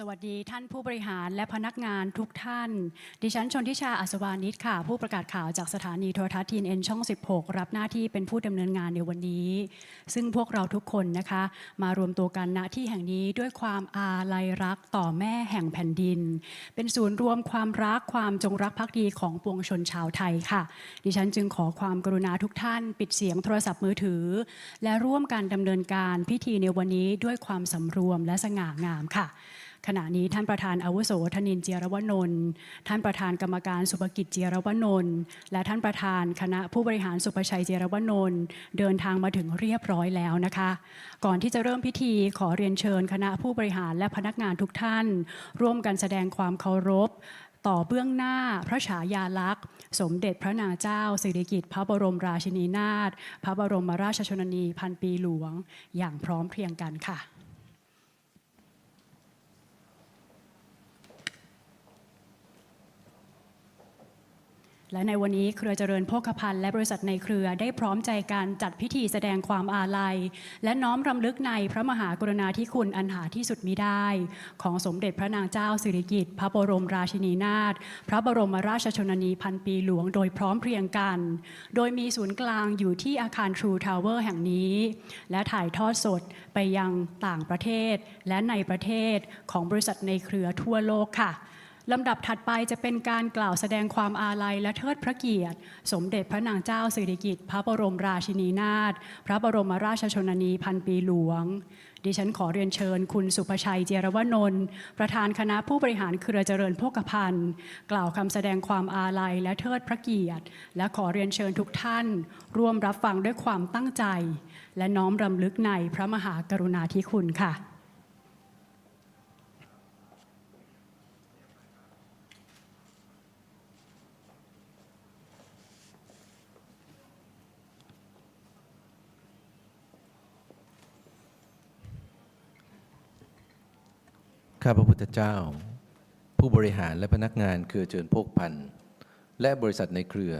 สวัสดีท่านผู้บริหารและพนักงานทุกท่าน ดิฉันชนทิชาอัศวานิชค่ะ ผู้ประกาศข่าวจากสถานีโทรทัศน์ทีนเอ็นช่อง 16 รับหน้าที่เป็นผู้ดำเนินงานในวันนี้ ซึ่งพวกเราทุกคนนะคะ มารวมตัวกันณที่แห่งนี้ด้วยความอาลัยรักต่อแม่แห่งแผ่นดิน เป็นศูนย์รวมความรักความจงรักภักดีของปวงชนชาวไทยค่ะ ดิฉันจึงขอความกรุณาทุกท่าน ปิดเสียงโทรศัพท์มือถือ และร่วมกันดำเนินการพิธีในวันนี้ด้วยความสำรวมและสง่างามค่ะ ขณะนี้ท่านประธานอาวุโสธนินเจียรวนนท์ท่านประธานกรรมการสุภกิจเจียรวนนท์และท่านประธานคณะผู้บริหารสุภชัยเจียรวนนท์เดินทางมาถึงเรียบร้อยแล้วนะคะ ก่อนที่จะเริ่มพิธีขอเรียนเชิญคณะผู้บริหารและพนักงานทุกท่าน ร่วมกันแสดงความเคารพ ต่อเบื้องหน้าพระฉายาลักษณ์ สมเด็จพระนางเจ้า สิริกิติ์พระบรมราชินีนาถพระบรมราชชนนีพันปีหลวง อย่างพร้อมเพรียงกันค่ะ และในวันนี้เครือเจริญโภคภัณฑ์และบริษัทในเครือได้พร้อมใจการจัดพิธีแสดงความอาลัย และน้อมรำลึกในพระมหากรุณาธิคุณอันหาที่สุดมิได้ ของสมเด็จพระนางเจ้าสิริกิติ์พระบรมราชินีนาถพระบรมราชชนนีพันปีหลวงโดยพร้อมเพรียงกัน โดยมีศูนย์กลางอยู่ที่อาคาร True Tower แห่งนี้ และถ่ายทอดสดไปยังต่างประเทศและในประเทศของบริษัทในเครือทั่วโลกค่ะ ลำดับถัดไปจะเป็นการกล่าวแสดงความอาลัยและเทิดพระเกียรติ สมเด็จพระนางเจ้าสิริกิติ์พระบรมราชินีนาถพระบรมราชชนนีพันปีหลวง ดิฉันขอเรียนเชิญคุณสุภชัยเจรวนนท์ประธานคณะผู้บริหารเครือเจริญโภคภัณฑ์ กล่าวคำแสดงความอาลัยและเทิดพระเกียรติ และขอเรียนเชิญทุกท่าน ร่วมรับฟังด้วยความตั้งใจ และน้อมรำลึกในพระมหากรุณาธิคุณค่ะ ข้าพระพุทธเจ้า ผู้บริหารและพนักงานเครือเจริญโภคพันธ์และบริษัทในเครือ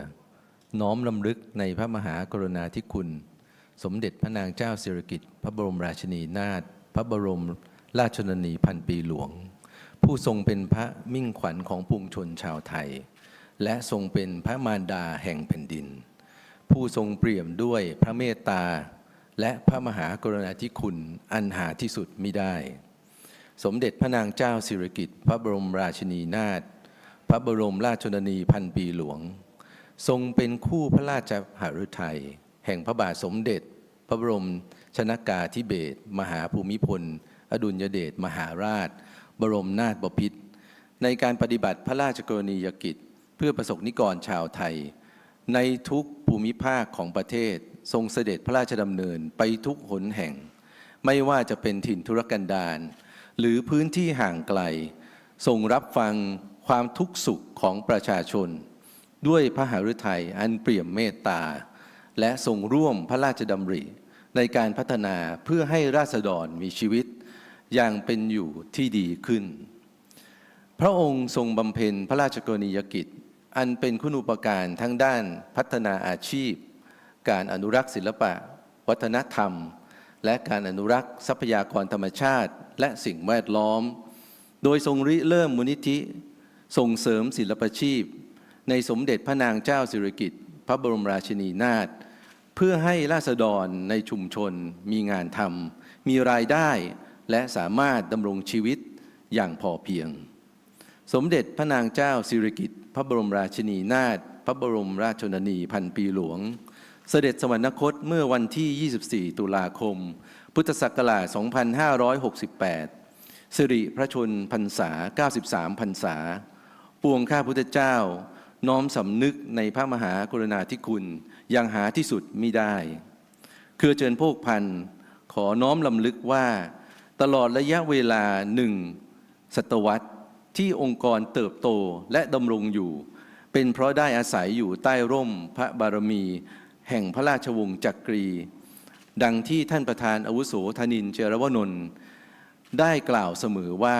น้อมลำลึกในพระมหากรุณาธิคุณ สมเด็จพระนางเจ้าสิริกิติ์พระบรมราชินีนาถพระบรมราชชนนีพันปีหลวง ผู้ทรงเป็นพระมิ่งขวัญของปวงชนชาวไทย และทรงเป็นพระมารดาแห่งแผ่นดิน ผู้ทรงเปี่ยมด้วยพระเมตตา และพระมหากรุณาธิคุณอันหาที่สุดมิได้ สมเด็จพระนางเจ้าสิริกิติ์พระบรมราชินีนาถพระบรมราชชนนีพันปีหลวง ทรงเป็นคู่พระราชหฤทัยแห่งพระบาทสมเด็จ พระบรมชนากาธิเบศมหาภูมิพล อดุลยเดชมหาราช บรมนาถบพิตรในการปฏิบัติพระราชกรณียกิจ เพื่อประสบนิกรชาวไทย ในทุกภูมิภาคของประเทศ ทรงเสด็จพระราชดำเนินไปทุกหนแห่ง ไม่ว่าจะเป็นถิ่นธุรกันดาร หรือพื้นที่ห่างไกลทรงรับฟังความทุกข์สุขของประชาชน ด้วยพระหฤทัยอันเปี่ยมเมตตา และทรงร่วมพระราชดำริในการพัฒนาเพื่อให้ราษฎรมีชีวิต อย่างเป็นอยู่ที่ดีขึ้น พระองค์ทรงบำเพ็ญพระราชกรณียกิจ อันเป็นคุณูปการทั้งด้านพัฒนาอาชีพ การอนุรักษ์ศิลปะ วัฒนธรรม และการอนุรักษ์ทรัพยากรธรรมชาติ และสิ่งแวดล้อม โดยทรงริเริ่มมูลนิธิ ส่งเสริมศิลปชีพ ในสมเด็จพระนางเจ้าสิริกิติ์พระบรมราชินีนาถเพื่อให้ราษฎรในชุมชน มีงานทำมีรายได้ และสามารถดำรงชีวิตอย่างพอเพียง สมเด็จพระนางเจ้าสิริกิติ์พระบรมราชินีนาถพระบรมราชชนนีพันปีหลวง เสด็จสวรรคตเมื่อวันที่ 24 ตุลาคม พุทธศักราช 2568 สิริพระชนพรรษา 93 พรรษา ปวงข้าพุทธเจ้า น้อมสำนึกในพระมหากรุณาธิคุณอย่างหาที่สุดมิได้ เครือเจิญโภคพันธ์ขอน้อมลำลึกว่าตลอดระยะเวลาหนึ่งศตวรรษที่องค์กรเติบโตและดำรงอยู่ เป็นเพราะได้อาศัยอยู่ใต้ร่มพระบารมี แห่งพระราชวงศ์จักรี ดังที่ท่านประธานอาวุโสธนินเจรวนนท์ได้กล่าวเสมอว่า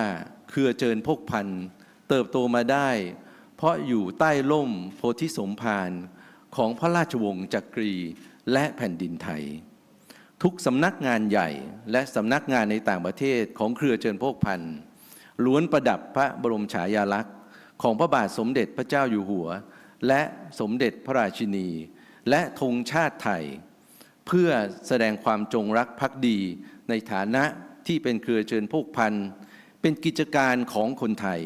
เครือเจริญพกพันธ์เติบโตมาได้ เพราะอยู่ใต้ร่มโพธิสมภารของพระราชวงศ์จักรีและแผ่นดินไทย ทุกสำนักงานใหญ่และสำนักงานในต่างประเทศของเครือเจริญโภคพันธ์ล้วนประดับพระบรมฉายาลักษณ์ ของพระบาทสมเด็จพระเจ้าอยู่หัว และสมเด็จพระราชินี และธงชาติไทย เพื่อแสดงความจงรักภักดีในฐานะที่เป็นเครือเชิญพกพันธ์เป็นกิจการของคนไทย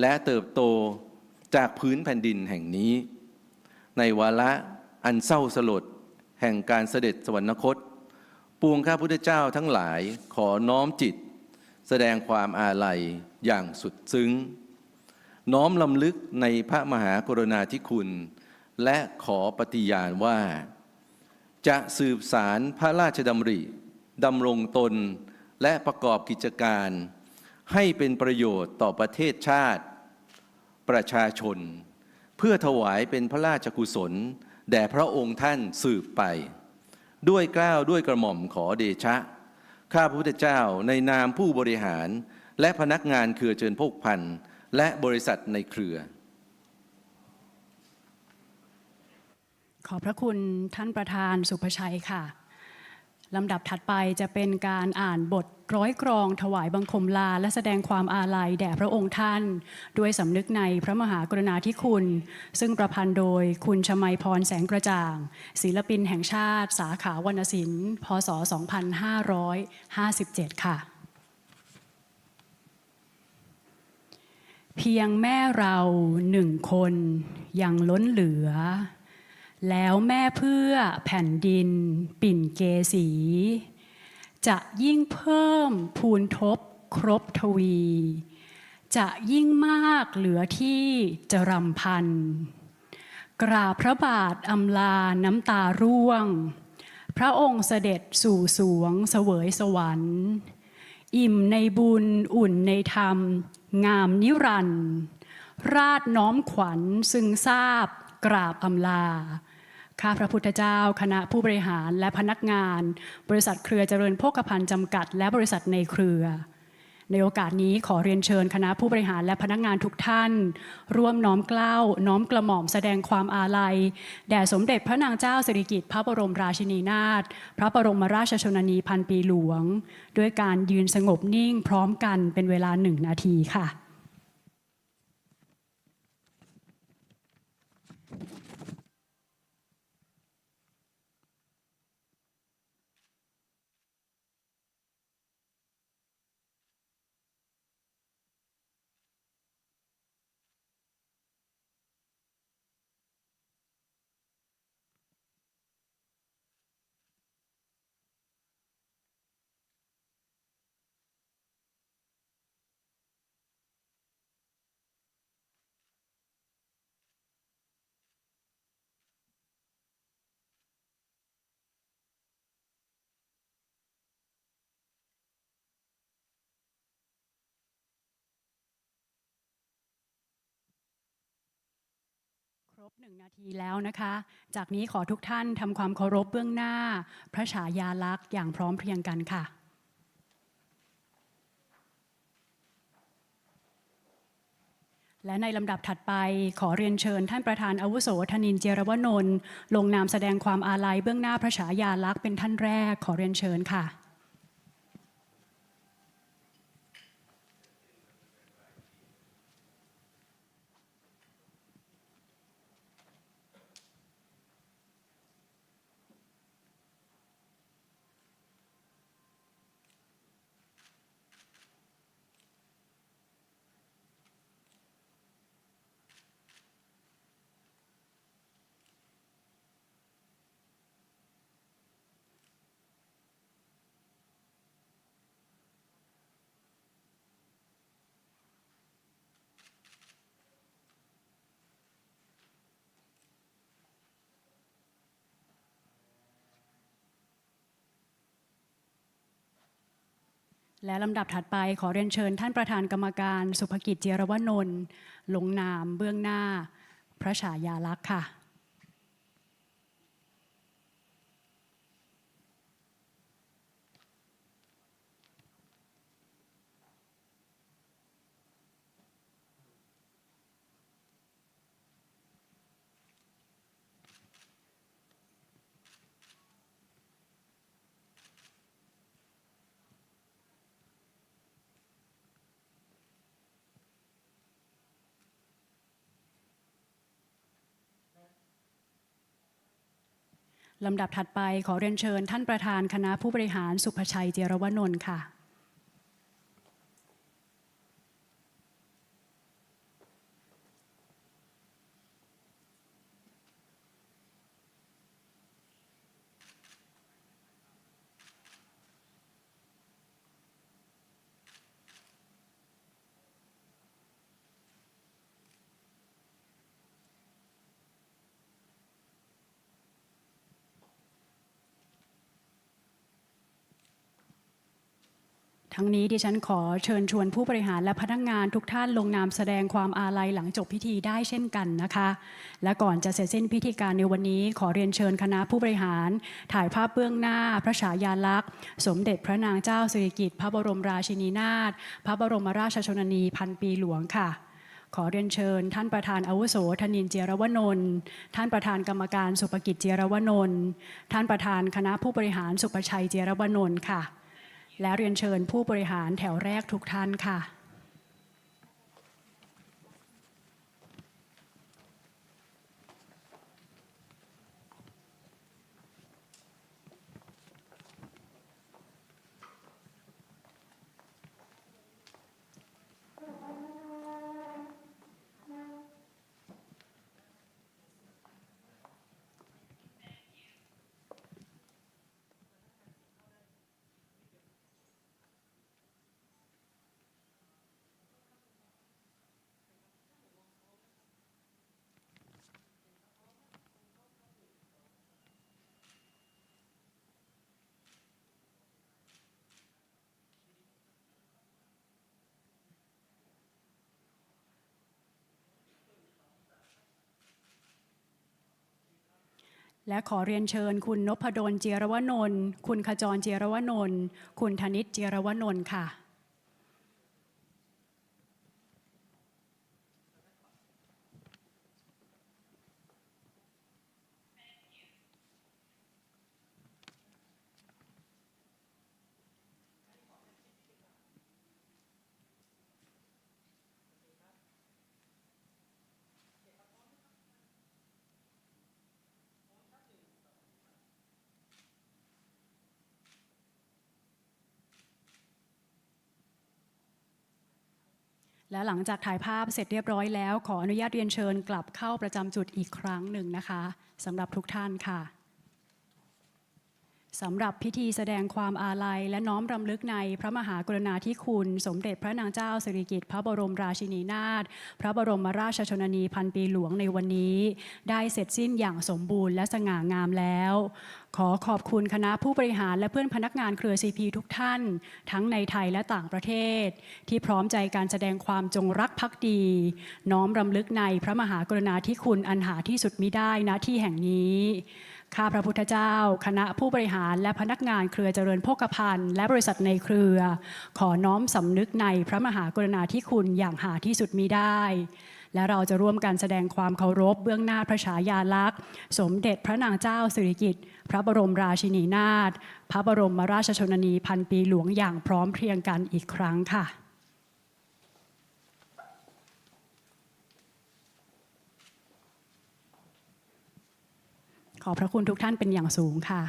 และเติบโตจากพื้นแผ่นดินแห่งนี้ ในวาระอันเศร้าสลดแห่งการเสด็จสวรรคต ปวงข้าพุทธเจ้าทั้งหลายขอน้อมจิต แสดงความอาลัยอย่างสุดซึ้ง น้อมลำลึกในพระมหากรุณาธิคุณ และขอปฏิญาณว่า จะสืบสารพระราชดำริดำรงตนและประกอบกิจการ ให้เป็นประโยชน์ต่อประเทศชาติ ประชาชน เพื่อถวายเป็นพระราชกุศล แด่พระองค์ท่านสืบไป ด้วยกล้าวด้วยกระหม่อมขอเดชะ ข้าพระพุทธเจ้าในนามผู้บริหาร และพนักงานเครือเจริญพกพันธ์และบริษัทในเครือ อบพระคุณท่านประธานสุภชัยค่ะลำดับถัดไปจะเป็นการอ่านบทร้อยกรองถวายบังคมลา และแสดงความอาลัยแด่พระองค์ท่าน ด้วยสำนึกในพระมหากรุณาธิคุณ ซึ่งประพันธ์โดยคุณชมัยพรแสงกระจ่าง ศิลปินแห่งชาติ สาขาวรรณศิลป์ พศ 2557 ค่ะ เพียงแม่เราหนึ่งคนยังล้นเหลือ แล้วแม่เพื่อแผ่นดิน ปิ่นเกสีจะยิ่งเพิ่มพูนทบครบทวี จะยิ่งมากเหลือที่จะรำพัน กราบพระบาทอำลาน้ำตาร่วง พระองค์เสด็จสู่สวงเสวยสวรรค์ อิ่มในบุญอุ่นในธรรม งามนิรันดร์ราดน้อมขวัญซึ่งทราบกราบอำลา ข้าพระพุทธเจ้า คณะผู้บริหารและพนักงาน บริษัทเครือเจริญโภคภัณฑ์จำกัด และบริษัทในเครือ ในโอกาสนี้ขอเรียนเชิญคณะผู้บริหารและพนักงานทุกท่าน ร่วมน้อมเกล้า น้อมกระหม่อมแสดงความอาลัย แด่สมเด็จพระนางเจ้าสิริกิติ์พระบรมราชินีนาถพระบรมราชชนนีพันปีหลวง ด้วยการยืนสงบนิ่งพร้อมกันเป็นเวลาหนึ่งนาทีค่ะ รบหนึ่งนาทีแล้วนะคะ จากนี้ขอทุกท่านทำความเคารพเบื้องหน้า พระฉายาลักษณ์อย่างพร้อมเพรียงกันค่ะและในลำดับถัดไปขอเรียนเชิญท่านประธานอาวุโสธนินเจรวนนท์ลงนามแสดงความอาลัยเบื้องหน้าพระฉายาลักษณ์เป็นท่านแรกขอเรียนเชิญค่ะ และลำดับถัดไปขอเรียนเชิญท่านประธานกรรมการ สุภกิจเจรวนนท์ลงนามเบื้องหน้า พระฉายาลักษณ์ค่ะ ลำดับถัดไปขอเรียนเชิญท่านประธานคณะผู้บริหารสุภชัยเจรวนนท์ค่ะ ทั้งนี้ดิฉันขอเชิญชวนผู้บริหารและพนักงานทุกท่านลงนามแสดงความอาลัยหลังจบพิธีได้เช่นกันนะคะ และก่อนจะเสร็จสิ้นพิธีการในวันนี้ขอเรียนเชิญคณะผู้บริหาร ถ่ายภาพเบื้องหน้า พระฉายาลักษณ์ สมเด็จพระนางเจ้าสิริกิติ์พระบรมราชินีนาถพระบรมราชชนนีพันปีหลวงค่ะขอเรียนเชิญ ท่านประธานอาวุโสธนินเจรวนนท์ท่านประธานกรรมการสุภกิจเจรวนนท์ท่านประธานคณะผู้บริหารสุภชัยเจรวนนท์ค่ะ และเรียนเชิญผู้บริหารแถวแรกทุกท่านค่ะ และขอเรียนเชิญคุณนพดลเจียรวนนท์คุณขจรเจียรวนนท์คุณธนิตเจียรวนนท์ค่ะ และหลังจากถ่ายภาพเสร็จเรียบร้อยแล้ว ขออนุญาตเรียนเชิญกลับเข้าประจำจุดอีกครั้งหนึ่งนะคะสำหรับทุกท่านค่ะ สำหรับพิธีแสดงความอาลัย และน้อมรำลึกในพระมหากรุณาธิคุณ สมเด็จพระนางเจ้าสิริกิติ์พระบรมราชินีนาถพระบรมราชชนนีพันปีหลวงในวันนี้ ได้เสร็จสิ้นอย่างสมบูรณ์และสง่างามแล้ว ขอขอบคุณคณะผู้บริหารและเพื่อนพนักงานเครือ CP ทุกท่าน ทั้งในไทยและต่างประเทศ ที่พร้อมใจการแสดงความจงรักภักดี น้อมรำลึกในพระมหากรุณาธิคุณอันหาที่สุดมิได้ณที่แห่งนี้ ข้าพระพุทธเจ้า คณะผู้บริหารและพนักงานเครือเจริญโภคภัณฑ์และบริษัทในเครือ ขอน้อมสำนึกในพระมหากรุณาธิคุณอย่างหาที่สุดมิได้ และเราจะร่วมกันแสดงความเคารพเบื้องหน้าพระฉายาลักษณ์ สมเด็จพระนางเจ้าสิริกิติ์พระบรมราชินีนาถพระบรมราชชนนีพันปีหลวงอย่างพร้อมเพรียงกันอีกครั้งค่ะ ขอบพระคุณทุกท่านเป็นอย่างสูงค่ะ